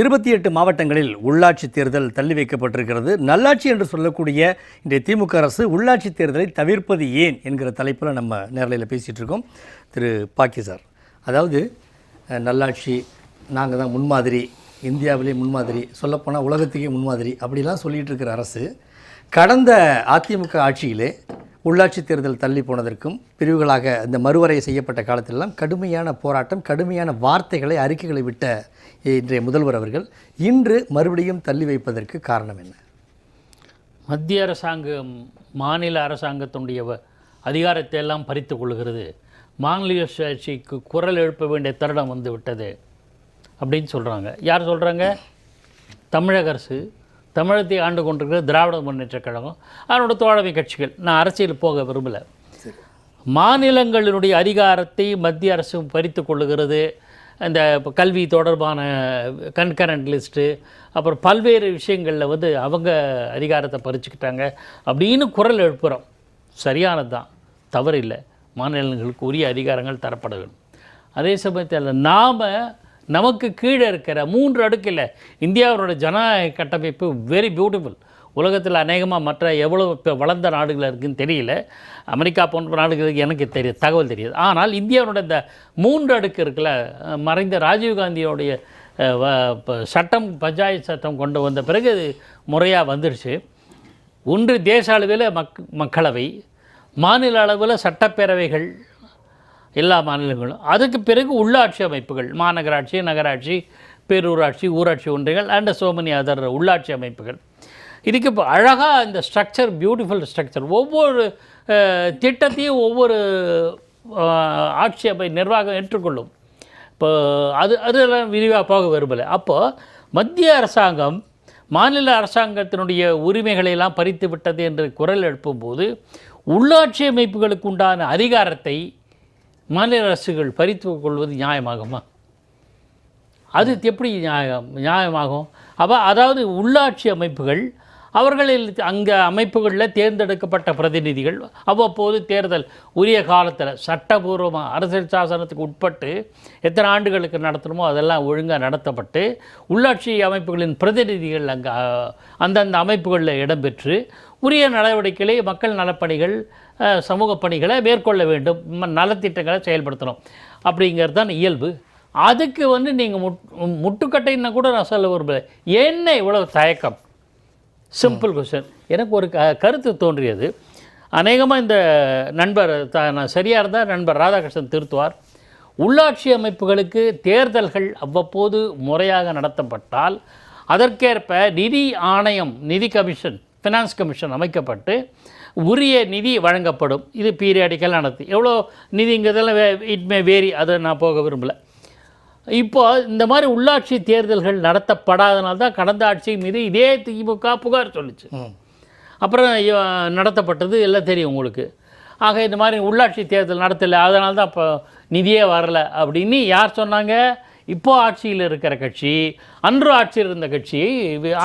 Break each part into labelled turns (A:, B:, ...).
A: இருபத்தி எட்டு மாவட்டங்களில் உள்ளாட்சி தேர்தல் தள்ளி வைக்கப்பட்டிருக்கிறது. நல்லாட்சி என்று சொல்லக்கூடிய இன்றைய திமுக அரசு உள்ளாட்சி தேர்தலை தவிர்ப்பது ஏன் என்கிற தலைப்பில் நம்ம நேரலையில் பேசிகிட்டு இருக்கோம். திரு பாக்கி சார் அதாவது நல்லாட்சி நாங்கள் தான் முன்மாதிரி இந்தியாவிலே முன்மாதிரி சொல்லப்போனால் உலகத்துக்கே முன்மாதிரி அப்படிலாம் சொல்லிகிட்டு இருக்கிற அரசு கடந்த அதிமுக ஆட்சியிலே உள்ளாட்சி தேர்தல் தள்ளி போனதற்கும் பிரிவுகளாக இந்த மறுவரை செய்யப்பட்ட காலத்திலெல்லாம் கடுமையான போராட்டம் கடுமையான வார்த்தைகளை அறிக்கைகளை விட்ட இன்றைய முதல்வர் அவர்கள் இன்று மறுபடியும் தள்ளி வைப்பதற்கு காரணம் என்ன?
B: மத்திய அரசாங்கம் மாநில அரசாங்கத்தினுடைய அதிகாரத்தை எல்லாம் பறித்து கொள்கிறது. மாநில சுயாட்சிக்கு குரல் எழுப்ப வேண்டிய தருணம் வந்து விட்டது அப்படின்னு சொல்கிறாங்க யார் சொல்கிறாங்க தமிழக அரசு. தமிழகத்தை ஆண்டு கொண்டிருக்கிற திராவிட முன்னேற்றக் கழகம் அதனோட தோழமை கட்சிகள். நான் அரசியல் போக விரும்பலை. மாநிலங்களினுடைய அதிகாரத்தை மத்திய அரசு பறித்து கொள்ளுகிறது. இந்த கல்வி தொடர்பான கன்கரண்ட் லிஸ்ட்டு அப்புறம் பல்வேறு விஷயங்களில் வந்து அவங்க அதிகாரத்தை பறிச்சுக்கிட்டாங்க அப்படின்னு குரல் எழுப்புகிறோம் சரியானது தான் தவறில்லை. மாநிலங்களுக்கு உரிய அதிகாரங்கள் தரப்பட வேண்டும். அதே சமயத்தில் நாம் நமக்கு கீழே இருக்கிற மூன்று அடுக்கில் இந்தியாவோட ஜனநாயக கட்டமைப்பு வெரி பியூட்டிஃபுல் உலகத்தில் அநேகமாக மற்ற எவ்வளோ இப்போ வளர்ந்த நாடுகள் இருக்குன்னு தெரியல. அமெரிக்கா போன்ற நாடுகளுக்கு எனக்கு தெரிய தகவல் தெரியாது. ஆனால் இந்தியாவோட இந்த மூன்று அடுக்கு இருக்குல்ல மறைந்த ராஜீவ்காந்தியோடைய வ- சட்டம் பஞ்சாயத்து சட்டம் கொண்டு வந்த பிறகு அது முறையாக வந்துடுச்சு. ஒன்று தேச அளவில் மக் மக்களவை மாநில அளவில் சட்டப்பேரவைகள் எல்லா மாநிலங்களும். அதுக்கு பிறகு உள்ளாட்சி அமைப்புகள் மாநகராட்சி நகராட்சி பேரூராட்சி ஊராட்சி ஒன்றியங்கள் அண்ட் சோமனி அதர் உள்ளாட்சி அமைப்புகள். இதுக்கு இப்போ அழகாக இந்த ஸ்ட்ரக்சர் பியூட்டிஃபுல் ஸ்ட்ரக்சர் ஒவ்வொரு திட்டத்தையும் ஒவ்வொரு ஆட்சி அமை நிர்வாகம் ஏற்றுக்கொள்ளும். இப்போ அது அதெல்லாம் விரிவாக போக விரும்பலை. அப்போது மத்திய அரசாங்கம் மாநில அரசாங்கத்தினுடைய உரிமைகளையெல்லாம் பறித்து விட்டது என்று குரல் எழுப்பும்போது உள்ளாட்சி அமைப்புகளுக்கு உண்டான அதிகாரத்தை மாநில அரசுகள் பறித்து கொள்வது நியாயமாகுமா? அது எப்படி நியாயம் நியாயமாகும்? அப்போ அதாவது உள்ளாட்சி அமைப்புகள் அவர்களில் அங்கே அமைப்புகளில் தேர்ந்தெடுக்கப்பட்ட பிரதிநிதிகள் அவ்வப்போது தேர்தல் உரிய காலத்தில் சட்டபூர்வமாக அரசியல் சாசனத்துக்கு உட்பட்டு எத்தனை ஆண்டுகளுக்கு நடத்தணுமோ அதெல்லாம் ஒழுங்காக நடத்தப்பட்டு உள்ளாட்சி அமைப்புகளின் பிரதிநிதிகள் அங்கே அந்தந்த அமைப்புகளில் இடம்பெற்று உரிய நடவடிக்கைகளை மக்கள் நலப்பணிகள் சமூக பணிகளை மேற்கொள்ள வேண்டும் நலத்திட்டங்களை செயல்படுத்தணும் அப்படிங்கிறது தான் இயல்பு. அதுக்கு வந்து நீங்கள் முட் முட்டுக்கட்டைன்னா கூட நான் சொல்ல விரும்பல. என்ன இவ்வளோ தயக்கம்? சிம்பிள் கொஷன் எனக்கு ஒரு க கருத்து தோன்றியது. அநேகமாக இந்த நண்பர் த நான் சரியாக இருந்தால் நண்பர் ராதாகிருஷ்ணன் திருத்துவார். உள்ளாட்சி அமைப்புகளுக்கு தேர்தல்கள் அவ்வப்போது முறையாக நடத்தப்பட்டால் அதற்கேற்ப நிதி ஆணையம் நிதி கமிஷன் ஃபினான்ஸ் கமிஷன் அமைக்கப்பட்டு உரிய நிதி வழங்கப்படும். இது பீரியாடிக்கல் நடத்தி. எவ்வளோ நிதிங்கிறதெல்லாம் இட் மே வேரி அதை நான் போக விரும்பலை. இப்போ இந்த மாதிரி உள்ளாட்சி தேர்தல்கள் நடத்தப்படாதனால தான் கடந்த ஆட்சி மீது இதே திமுக புகார் சொல்லுச்சு. அப்புறம் நடத்தப்பட்டது எல்லாம் தெரியும் உங்களுக்கு. ஆக இந்த மாதிரி உள்ளாட்சி தேர்தல் நடத்தலை அதனால தான் இப்போ நிதியே வரல அப்படின்னு யார் சொன்னாங்க? இப்போ ஆட்சியில் இருக்கிற கட்சி அன்று ஆட்சியில் இருந்த கட்சியை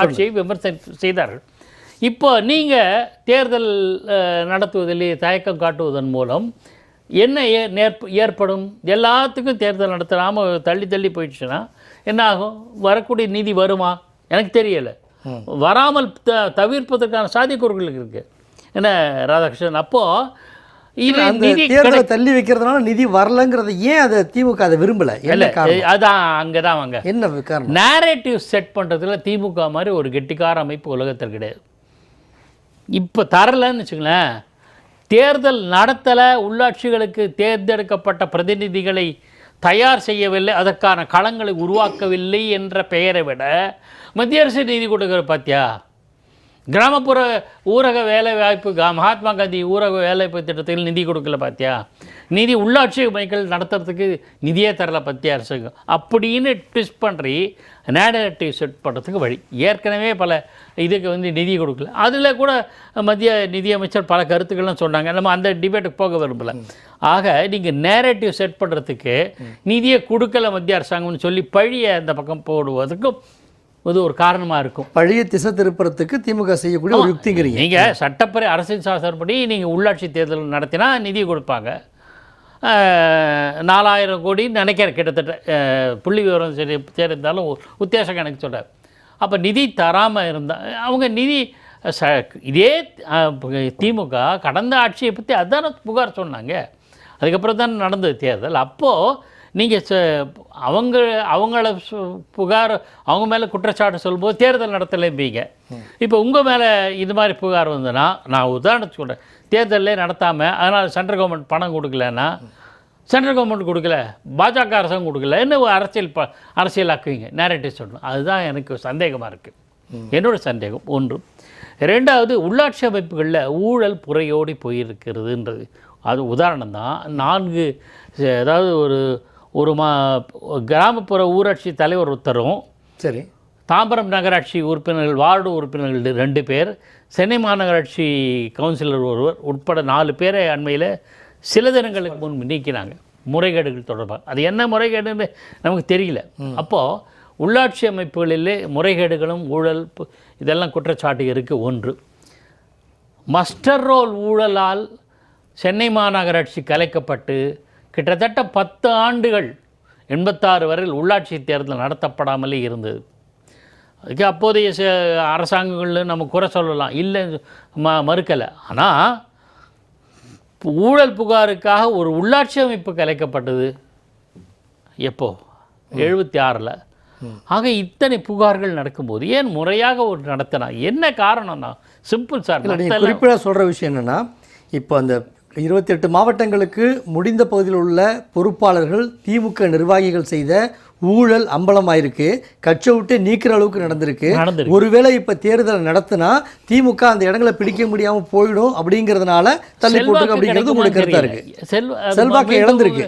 B: ஆட்சியை விமர்சனம் செய்தார்கள். இப்போ நீங்கள் தேர்தல் நடத்துவதிலே தயக்கம் காட்டுவதன் மூலம் என்ன ஏ நேர்ப் ஏற்படும்? எல்லாத்துக்கும் தேர்தல் நடத்தாமல் தள்ளி தள்ளி போயிடுச்சுன்னா என்ன ஆகும் வரக்கூடிய நிதி வருமா? எனக்கு தெரியலை. வராமல் த தவிர்ப்பதற்கான சாத்தியக்கூறுகள் இருக்குது என்ன ராதாகிருஷ்ணன்? அப்போது
A: தேர்தலை தள்ளி வைக்கிறதுனால நிதி வரலங்கிறத ஏன் அதை திமுக அதை விரும்பல?
B: அதான் அங்கே தான் வாங்க.
A: என்ன காரணம்?
B: நேரேட்டிவ் செட் பண்ணுறதுல திமுக மாதிரி ஒரு கெட்டிக்கார அமைப்பு உலகத்தில் கிடையாது. இப்போ தரலன்னு வச்சுங்களேன் தேர்தல் நடத்தலை உள்ளாட்சிகளுக்கு தேர்ந்தெடுக்கப்பட்ட பிரதிநிதிகளை தயார் செய்யவில்லை அதற்கான களங்களை உருவாக்கவில்லை என்ற பெயரை விட மத்திய அரசு நிதி கொடுக்குற பார்த்தியா கிராமப்புற ஊரக வேலை வாய்ப்பு கா- மகாத்மா காந்தி ஊரக வேலைவாய்ப்பு திட்டத்தில் நிதி கொடுக்கல பார்த்தியா நிதி உள்ளாட்சி மைக்கள் நடத்துறதுக்கு நிதியே தரல பத்திய அரசுக்கு? அப்படின்னு ட்விஸ்ட் பண்ணி நேரட்டிவ் செட் பண்ணுறதுக்கு வழி. ஏற்கனவே பல இதுக்கு வந்து நிதி கொடுக்கல. அதில் கூட மத்திய நிதியமைச்சர் பல கருத்துக்கள்லாம் சொன்னாங்க. நம்ம அந்த டிபேட்டுக்கு போக விரும்பல. ஆக நீங்கள் நேரட்டிவ் செட் பண்ணுறதுக்கு நிதியை கொடுக்கல மத்திய அரசாங்கம்னு சொல்லி பழியை அந்த பக்கம் போடுவதற்கும் இது ஒரு காரணமாக இருக்கும்.
A: பழைய திசை திருப்புறத்துக்கு திமுக செய்யக்கூடிய ஒரு யுக்திங்கிறீங்க.
B: நீங்கள் சட்டப்படி அரசியல் சாசனப்படி நீங்கள் உள்ளாட்சி தேர்தல் நடத்தினா நிதி கொடுப்பாங்க. நாலாயிரம் கோடின்னு நினைக்கிறேன் கிட்டத்தட்ட. புள்ளி விவரம் சரி தெரிந்தாலும் உத்தேசம் கணக்கு சொல்கிறார் அப்போ நிதி தராமல் இருந்தால் அவங்க நிதி ச இதே திமுக கடந்த ஆட்சியை பற்றி அதான புகார் சொன்னாங்க. அதுக்கப்புறம் தான் நடந்தது தேர்தல். அப்போது நீங்கள் அவங்க அவங்கள சு- புகார் அவங்க மேலே குற்றச்சாட்டு சொல்லும்போது தேர்தல் நடத்தலைம்பீங்க. இப்போ உங்கள் மேலே இது மாதிரி புகார் வந்ததுன்னா நான் உதாரணத்துக்கு சொல்கிறேன் தேர்தலே நடத்தாமல் அதனால் சென்ட்ரல் கவர்மெண்ட் பணம் கொடுக்கலன்னா சென்ட்ரல் கவர்மெண்ட் கொடுக்கல பாஜக அரசாங்கம் கொடுக்கல என்ன அரசியல் ப அரசியலாக்குவீங்க? நேரட்டிவ் சொல்லணும். அதுதான் எனக்கு சந்தேகமாக இருக்குது என்னோட சந்தேகம். ஒன்று ரெண்டாவது உள்ளாட்சி அமைப்புகளில் ஊழல் புறையோடி போயிருக்கிறதுன்றது. அது உதாரணம் தான் நான்கு அதாவது ஒரு ஒரு மா கிராமப்புற ஊராட்சி தலைவர் ஒருத்தரும்
A: சரி.
B: தாம்பரம் நகராட்சி உறுப்பினர்கள் வார்டு உறுப்பினர்கள் ரெண்டு பேர் சென்னை மாநகராட்சி கவுன்சிலர் ஒருவர் உட்பட நாலு பேரை அண்மையில் சில தினங்களுக்கு முன்பு நீக்கினாங்க முறைகேடுகள் தொடர்பாக. அது என்ன முறைகேடுன்னு நமக்கு தெரியல. அப்போது உள்ளாட்சி அமைப்புகளிலே முறைகேடுகளும் ஊழல் இதெல்லாம் குற்றச்சாட்டு இருக்குது ஒன்று. மஸ்டர் ரோல் ஊழலால் சென்னை மாநகராட்சி கலைக்கப்பட்டு கிட்டத்தட்ட பத்து ஆண்டுகள் எண்பத்தாறு வரையில் உள்ளாட்சி தேர்தல் நடத்தப்படாமலே இருந்தது. அதுக்கு அப்போதைய ச- அரசாங்கங்கள்னு நம்ம குறை சொல்லலாம். இல்லை ம மறுக்கலை. ஆனால் ஊழல் புகாருக்காக ஒரு உள்ளாட்சி அமைப்பு கலைக்கப்பட்டது. எப்போ? எழுபத்தி ஆறில் ஆக இத்தனை புகார்கள் நடக்கும்போது ஏன் முறையாக ஒரு நடத்தினா என்ன காரணம்னா சிம்பிள் சார்
A: குறிப்பிட சொல்கிற விஷயம் என்னென்னா இப்போ அந்த இருபத்தெட்டு மாவட்டங்களுக்கு முடிந்த பகுதியில் உள்ள பொறுப்பாளர்கள் திமுக நிர்வாகிகள் செய்த ஊழல் அம்பலமாயிருக்கு. கட்சை விட்டு நீக்கிற அளவுக்கு நடந்திருக்கு. ஒருவேளை இப்போ தேர்தல் நடத்தினா திமுக அந்த இடங்களை பிடிக்க முடியாமல் போயிடும் அப்படிங்கிறதுனால தள்ளி போட்டு அப்படிங்கிறது உங்களுக்கு கருத்தா இருக்கு. செல்வாக்கு இழந்திருக்கு.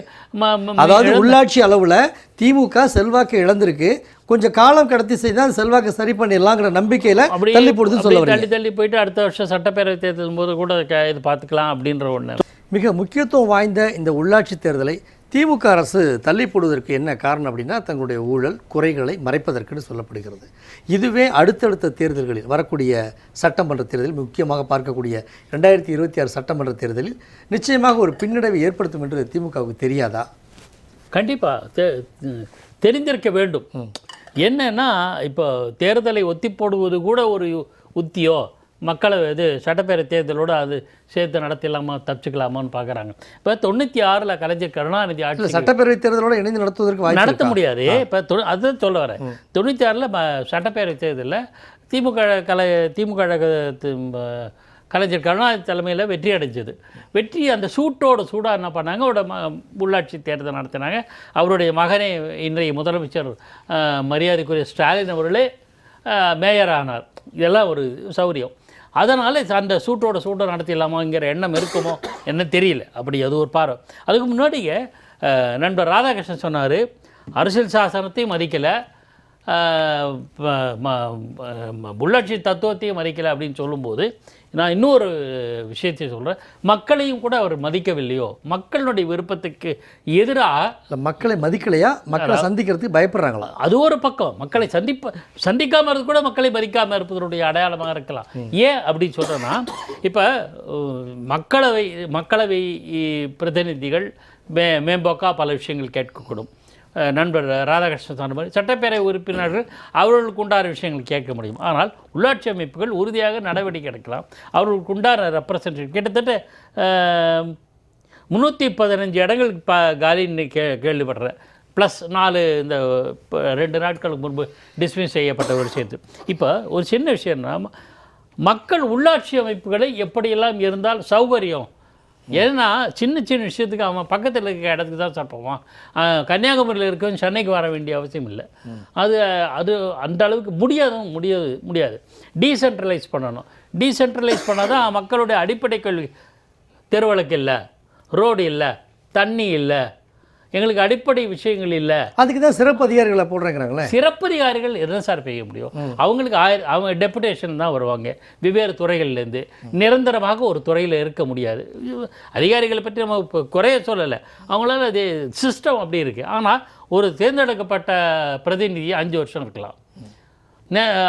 A: அதாவது உள்ளாட்சி அளவில் திமுக செல்வாக்கு இழந்திருக்கு. கொஞ்சம் காலம் கடத்தி செய்தால் செல்வாக்கு சரி பண்ணிடலாங்கிற நம்பிக்கையில் தள்ளி போடுதுன்னு சொல்ல
B: தள்ளி தள்ளி போயிட்டு அடுத்த வருஷம் சட்டப்பேரவை தேர்தல் போது கூட இது பார்த்துக்கலாம் அப்படின்ற ஒன்று
A: மிக முக்கியத்துவம் வாய்ந்த இந்த உள்ளாட்சி தேர்தலை திமுக அரசு தள்ளி போடுவதற்கு என்ன காரணம் அப்படின்னா தங்களுடைய ஊழல் குறைகளை மறைப்பதற்குன்னு சொல்லப்படுகிறது. இதுவே அடுத்தடுத்த தேர்தல்களில் வரக்கூடிய சட்டமன்ற தேர்தலில் முக்கியமாக பார்க்கக்கூடிய ரெண்டாயிரத்தி இருபத்தி ஆறு சட்டமன்ற தேர்தலில் நிச்சயமாக ஒரு பின்னடைவை ஏற்படுத்தும் என்று திமுகவுக்கு தெரியாதா?
B: கண்டிப்பாக தெரிந்திருக்க வேண்டும். என்னன்னா இப்போ தேர்தலை ஒத்தி போடுவது கூட ஒரு உத்தியோ மக்களை இது சட்டப்பேரவை தேர்தலோடு அது சேர்த்து நடத்திடலாமா தப்பிச்சுக்கலாமான்னு பார்க்குறாங்க. இப்போ தொண்ணூற்றி ஆறில் கலைஞர் கருணாநிதி ஆட்சி
A: சட்டப்பேரவை தேர்தலோடு இணைந்து நடத்துவதற்கு
B: நடத்த? முடியாது. இப்போ தொ- அதுதான் சொல்ல வரேன். தொண்ணூற்றி ஆறில் சட்டப்பேரவை தேர்தலில் திமுக கலை திமுக கலைஞர் கருணாநிதி தலைமையில் வெற்றி அடைஞ்சது. வெற்றி அந்த சூட்டோட சூடாக என்ன பண்ணாங்க? அவரோட உள்ளாட்சி தேர்தல் நடத்தினாங்க. அவருடைய மகனே இன்றைய முதலமைச்சர் மரியாதைக்குரிய ஸ்டாலின் அவர்களே மேயர் ஆனார் இதெல்லாம் ஒரு சௌரியம். அதனால் அந்த சூட்டோட சூட்டை நடத்திடலாமாங்கிற எண்ணம் இருக்குமோ என்ன தெரியல. அப்படி அது ஒரு பார்வை. அதுக்கு முன்னாடியே நண்பர் ராதாகிருஷ்ணன் சொன்னார் அரசியல் சாசனத்தையும் மதிக்கலை உள்ளாட்சி தத்துவத்தையும் மதிக்கலை அப்படின்னு சொல்லும்போது நான் இன்னொரு விஷயத்தை சொல்கிறேன் மக்களையும் கூட அவர் மதிக்கவில்லையோ? மக்களுடைய விருப்பத்துக்கு எதிராக
A: மக்களை மதிக்கலையா? மக்களை சந்திக்கிறதுக்கு பயப்படுறாங்களா?
B: அது ஒரு பக்கம். மக்களை சந்திப்ப சந்திக்காம இருந்து கூட மக்களை மதிக்காம இருப்பதனுடைய அடையாளமாக இருக்கலாம். ஏன் அப்படின்னு சொல்கிறேன்னா இப்போ மக்களவை மக்களவை பிரதிநிதிகள் மே மேம்போக்கா பல விஷயங்கள் கேட்கக்கூடும். நண்பர் ராதாகிருஷ்ணன் சொன்ன மாதிரி சட்டப்பேரவை உறுப்பினர்கள் அவர்களுக்கு உண்டான விஷயங்கள் கேட்க முடியும். ஆனால் உள்ளாட்சி அமைப்புகள் உறுதியாக நடவடிக்கை எடுக்கலாம். அவர்களுக்கு உண்டான ரெப்ரசன்டேட்டிவ் கிட்டத்தட்ட முந்நூற்றி பதினஞ்சு இடங்கள் ப காலின்னு கே கேள்விப்படுறேன். ப்ளஸ் நாலு இந்த ரெண்டு நாட்களுக்கு முன்பு டிஸ்மிஸ் செய்யப்பட்ட ஒரு விஷயத்து. இப்போ ஒரு சின்ன விஷயம்னா மக்கள் உள்ளாட்சி அமைப்புகளை எப்படியெல்லாம் இருந்தால் சௌகரியம் ஏன்னா சின்ன சின்ன விஷயத்துக்கு அவன் பக்கத்தில் இருக்க இடத்துக்கு தான் சாப்பிடுவான் கன்னியாகுமரியில் இருக்கவன் சென்னைக்கு வர வேண்டிய அவசியம் இல்லை. அது அது அந்த அளவுக்கு முடியாதும் முடியாது முடியாது. டீசென்ட்ரலைஸ் பண்ணணும். டீசென்ட்ரலைஸ் பண்ணால் தான் மக்களுடைய அடிப்படை கல்வி. தெருவிளக்கு இல்லை ரோடு இல்லை தண்ணி இல்லை எங்களுக்கு அடிப்படை விஷயங்கள் இல்லை.
A: அதுக்கு தான் சிறப்பு அதிகாரிகளை போடுறேங்கிறாங்களே.
B: சிறப்பதிகாரிகள் என்ன சார் செய்ய முடியும்? அவங்களுக்கு ஆயிரம் அவங்க டெபுடேஷன் தான் வருவாங்க. வெவ்வேறு துறைகள்லேருந்து. நிரந்தரமாக ஒரு துறையில் இருக்க முடியாது. அதிகாரிகளை பற்றி நம்ம இப்போ குறைய சொல்லலை. அவங்களால அது சிஸ்டம் அப்படி இருக்குது ஆனால் ஒரு தேர்ந்தெடுக்கப்பட்ட பிரதிநிதி அஞ்சு வருஷம் இருக்கலாம்.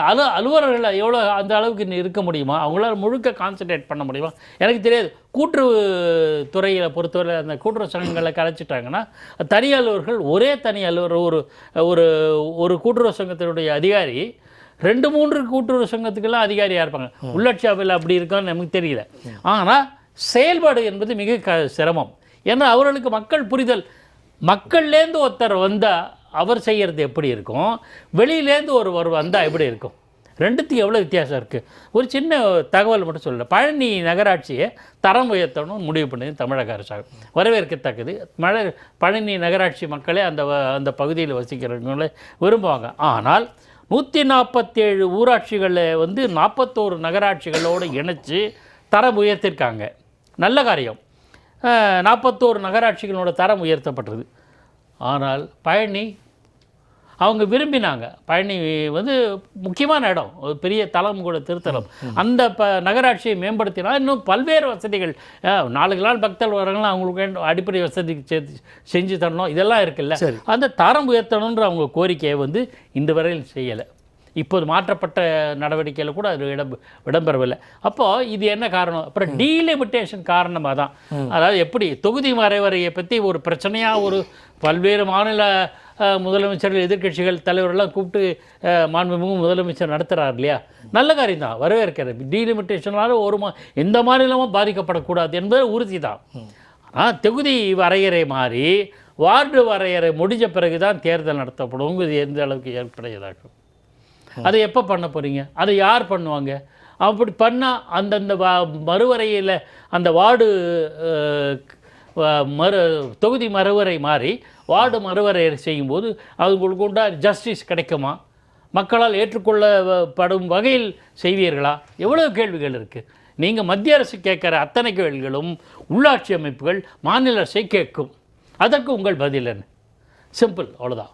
B: அலு அலுவலர்கள் எவ்வளோ அந்த அளவுக்கு இன்னும் இருக்க முடியுமா? அவங்களால முழுக்க கான்சன்ட்ரேட் பண்ண முடியுமா? எனக்கு தெரியாது. கூட்டுறவு துறையை பொறுத்தவரை அந்த கூட்டுறவு சங்கங்களை கலைச்சிட்டாங்கன்னா தனி அலுவலர்கள் ஒரே தனி அலுவலர் ஒரு ஒரு ஒரு கூட்டுறவு சங்கத்தினுடைய அதிகாரி ரெண்டு மூன்று கூட்டுறவு சங்கத்துக்கெல்லாம் அதிகாரியாக இருப்பாங்க. உள்ளாட்சி அவையில் அப்படி இருக்கான்னு நமக்கு தெரியல. ஆனால் செயல்பாடு என்பது மிக க சிரமம். ஏன்னா அவர்களுக்கு மக்கள் புரிதல். மக்கள்லேருந்து ஒருத்தர் வந்தால் அவர் செய்கிறது எப்படி இருக்கும்? வெளியிலேருந்து ஒருவர் வந்தால் எப்படி இருக்கும்? ரெண்டுத்துக்கும் எவ்வளோ வித்தியாசம் இருக்குது ஒரு சின்ன தகவல் மட்டும் சொல்லலை. பழனி நகராட்சியை தரம் உயர்த்தணும்னு முடிவு பண்ணது தமிழக அரசாங்கம். வரவேற்கத்தக்கது. மழை பழனி நகராட்சி மக்களே அந்த வ- அந்த பகுதியில் வசிக்கிறவங்களே விரும்புவாங்க. ஆனால் நூற்றி நாற்பத்தேழு ஊராட்சிகளை வந்து நாற்பத்தோரு நகராட்சிகளோடு இணைச்சி தரம் உயர்த்திருக்காங்க. நல்ல காரியம். நாற்பத்தோரு நகராட்சிகளோட தரம் உயர்த்தப்பட்டது ஆனால் பழனி அவங்க விரும்பினாங்க. பழனி வந்து முக்கியமான இடம். ஒரு பெரிய தலம் கூட திருத்தலம். அந்த ப நகராட்சியை மேம்படுத்தினா இன்னும் பல்வேறு வசதிகள். நாளுக்கு நாள் பக்தர்கள் வரவங்களாம் அவங்களுக்கு அடிப்படை வசதி செ- செஞ்சு தரணும். இதெல்லாம் இருக்குல்ல. அந்த தரம் உயர்த்தணுன்ற அவங்க கோரிக்கையை வந்து இந்த வரையில் செய்யலை. இப்போது மாற்றப்பட்ட நடவடிக்கையில் கூட அது இடம் இடம்பெறவில்லை. அப்போது இது என்ன காரணம்? அப்புறம் டீலிமிட்டேஷன் காரணமாக தான். அதாவது எப்படி தொகுதி வரைவரையை பற்றி ஒரு பிரச்சனையாக ஒரு பல்வேறு மாநில முதலமைச்சர்கள் எதிர்க்கட்சிகள் தலைவரெல்லாம் கூப்பிட்டு மாண்புமிகு முதலமைச்சர் நடத்துகிறார் இல்லையா? நல்ல காரியம் தான் வரவேற்கிறது. டீலிமிட்டேஷனால் ஒரு மா எந்த மாநிலமும் பாதிக்கப்படக்கூடாது என்பது உறுதி தான் ஆனால் தொகுதி வரையறை மாறி வார்டு வரையறை முடிஞ்ச பிறகு தான் தேர்தல் நடத்தப்படும் இது எந்த அளவுக்கு ஏற்படையதாகும்? அதை எப்போ பண்ண போகிறீங்க அதை யார் பண்ணுவாங்க? அப்படி பண்ணால் அந்தந்த மறுவரையில் அந்த வார்டு மறு தொகுதி மறுவரை மாறி வார்டு மறுவரையறை செய்யும்போது அவங்களுக்கு உண்டா ஜஸ்டிஸ் கிடைக்குமா? மக்களால் ஏற்றுக்கொள்ளப்படும் வகையில் செய்வீர்களா? எவ்வளோ கேள்விகள் இருக்குது நீங்கள் மத்திய அரசு கேட்குற அத்தனை கேள்விகளும் உள்ளாட்சி அமைப்புகள் மாநில அரசை கேட்கும். அதற்கு உங்கள் பதில் என்ன? சிம்பிள் அவ்வளோதான்